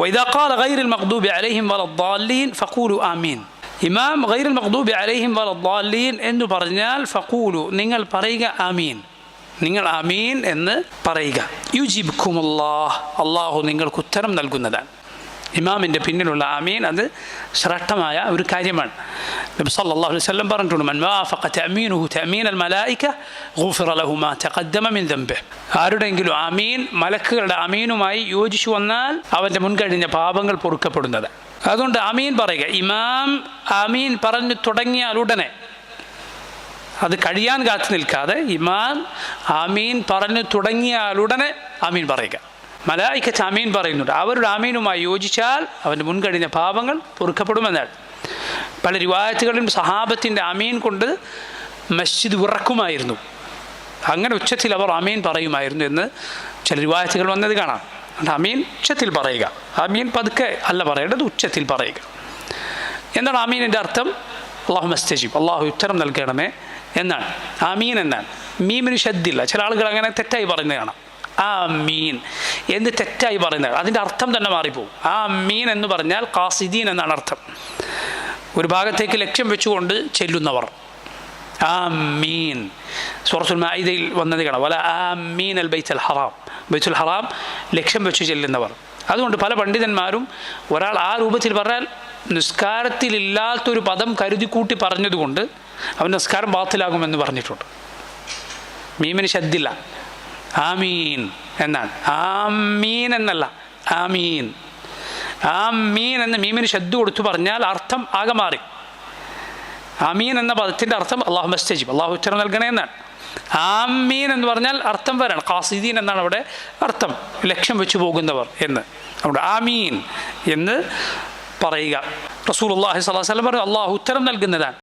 وإذا قال غير المغضوب عليهم ولا الضالين فقولوا آمين ഇമാം ഗൈറുൽ മഖ്ദൂബി അലൈഹിം വലദ്ദാലീൻ എന്ന് പറഞ്ഞാൽ ഫഖൂലു നിങ്ങൾ പറയുക ആമീൻ നിങ്ങൾ ആമീൻ എന്ന് പറയുക യുജിബ്കുമുല്ലാഹ് അള്ളാഹു നിങ്ങൾക്ക് ഉത്തരം നൽകുന്നതാണ് ഇമാമിന്റെ പിന്നിലുള്ള അമീൻ അത് ശ്രേഷ്ഠമായ ഒരു കാര്യമാണ്. നബി സല്ലല്ലാഹു അലൈഹി വസല്ലം പറഞ്ഞിട്ടുണ്ട് അൽ മലായിക ലഹു മിൻ ആമീൻ മലക്കുകളുടെ അമീനുമായി യോജിച്ചു വന്നാൽ അവന്റെ മുൻകഴിഞ്ഞ പാപങ്ങൾ പൊറുക്കപ്പെടുന്നത്. അതുകൊണ്ട് അമീൻ പറയുക ഇമാം അമീൻ പറഞ്ഞു തുടങ്ങിയാൽ ഉടനെ അത് കഴിയാൻ കാത്തു നിൽക്കാതെ ഇമാം അമീൻ പറഞ്ഞു തുടങ്ങിയാൽ ഉടനെ ആമീൻ പറയുക. മലായിക്കത്ത് അമീൻ പറയുന്നുണ്ട്. അവരുടെ അമീനുമായി യോജിച്ചാൽ അവന്റെ മുൻകഴിഞ്ഞ പാപങ്ങൾ പൊറുക്കപ്പെടുമെന്നാണ്. പല രൂപായത്തുകളിലും സഹാബത്തിന്റെ അമീൻ കൊണ്ട് മസ്ജിദ് ഉറക്കുമായിരുന്നു അങ്ങനെ ഉച്ചത്തിൽ അവർ അമീൻ പറയുമായിരുന്നു എന്ന് ചില രൂപായത്തുകൾ വന്നത് കാണാം. അതുകൊണ്ട് അമീൻ ഉച്ചത്തിൽ പറയുക. അമീൻ പതുക്കെ അല്ല പറയേണ്ടത് ഉച്ചത്തിൽ പറയുക. എന്താണ് അമീനിന്റെ അർത്ഥം? അള്ളാഹു മസ്തജീബ് അള്ളാഹു ഉത്തരം നൽകണമേ എന്നാണ്. അമീൻ എന്നാണ്. മീമിന് ശദ്ദില്ല. ചില ആളുകൾ അങ്ങനെ തെറ്റായി പറയുന്നത് കാണാം. ആ മീൻ എന്ന് തെറ്റായി പറയുന്നത്? അതിന്റെ അർത്ഥം തന്നെ മാറിപ്പോകും ആ മീൻ എന്ന് പറഞ്ഞാൽ കാസിദീൻ എന്നാണ് അർത്ഥം. ഒരു ഭാഗത്തേക്ക് ലക്ഷ്യം വെച്ചുകൊണ്ട് ചെല്ലുന്നവർ. ആ മീൻ സൂറത്തുൽ മായിദയിൽ വന്നത് കാണാം. വല ആ മീൻ അൽ ബൈത്തുൽ ഹറാം. ബൈത്തുൽ ഹറാം ലക്ഷ്യം വെച്ച് ചെല്ലുന്നവർ. അതുകൊണ്ട് പല പണ്ഡിതന്മാരും ഒരാൾ ആ രൂപത്തിൽ പറഞ്ഞാൽ നിസ്കാരത്തിലില്ലാത്തൊരു പദം കരുതി കൂട്ടി പറഞ്ഞതുകൊണ്ട് അവൻ നിസ്കാരം ബാത്തിലാകുമെന്ന് പറഞ്ഞിട്ടുണ്ട്. മീമിന് ശദ്ദില്ല ആമീൻ എന്നാണ് ആമീൻ എന്നല്ല. ആമീൻ. ആമീൻ എന്ന് മീമിന് ശബ്ദം കൊടുത്തു പറഞ്ഞാൽ അർത്ഥം ആകെ മാറി. ആമീൻ എന്ന പദത്തിന്റെ അർത്ഥം അള്ളാഹു മസ്തജീബ് അള്ളാഹു ഉത്തരം നൽകണേ എന്നാണ്. ആമീൻ എന്ന് പറഞ്ഞാൽ അർത്ഥം വരണം. ഖാസിദീൻ എന്നാണ് അവിടെ അർത്ഥം. ലക്ഷ്യം വെച്ച് പോകുന്നവർ എന്ന്. അവിടെ ആമീൻ എന്ന് പറയുക. റസൂൽ അള്ളാഹി സ്വലാസ്ലം പറഞ്ഞു അള്ളാഹു ഉത്തരം നൽകുന്നതാണ്.